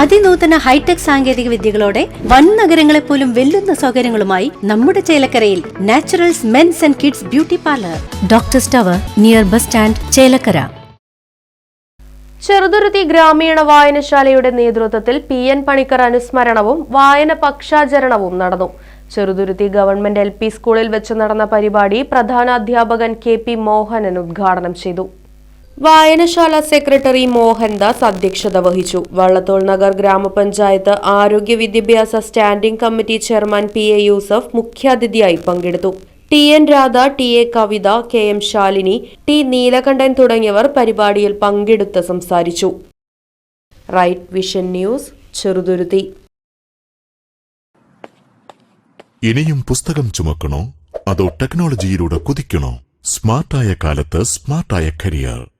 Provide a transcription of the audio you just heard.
അതിനൂതന hi tech സാങ്കേതിക വിദ്യകളോടെ വൻ നഗരങ്ങളെ പോലും വെല്ലുന്ന സൗകര്യങ്ങളുമായി നമ്മുടെ ചേലക്കരയിൽ Naturals men's and kids beauty parlour. Doctor സ്റ്റവർ near bus stand Chelakkara. Cheruthuruthy ഗ്രാമീണ വായനശാലയുടെ നേതൃത്വത്തിൽ പി എൻ പണിക്കർ അനുസ്മരണവും വായന പക്ഷാചരണവും നടന്നു. ചെറുതുരുത്തി ഗവൺമെന്റ് എൽ സ്കൂളിൽ വെച്ച് നടന്ന പരിപാടി പ്രധാന അധ്യാപകൻ കെ പി മോഹനൻ ഉദ്ഘാടനം ചെയ്തു. വായനശാല സെക്രട്ടറി മോഹൻദാസ് അധ്യക്ഷത വഹിച്ചു. വള്ളത്തോൾ നഗർ ഗ്രാമപഞ്ചായത്ത് ആരോഗ്യ വിദ്യാഭ്യാസ standing committee chairman P A Yusuf മുഖ്യാതിഥിയായി പങ്കെടുത്തു. T N Radha T A Kavitha K M Shalini T Neelakantan തുടങ്ങിയവർ പരിപാടിയിൽ പങ്കെടുത്ത് സംസാരിച്ചു. Right vision news Cheruthuruthy. ഇനിയും പുസ്തകം ചുമക്കണോ? അതോ ടെക്നോളജിയിലൂടെ കുതിക്കണോ? സ്മാർട്ടായ കാലത്ത് സ്മാർട്ടായ കരിയർ.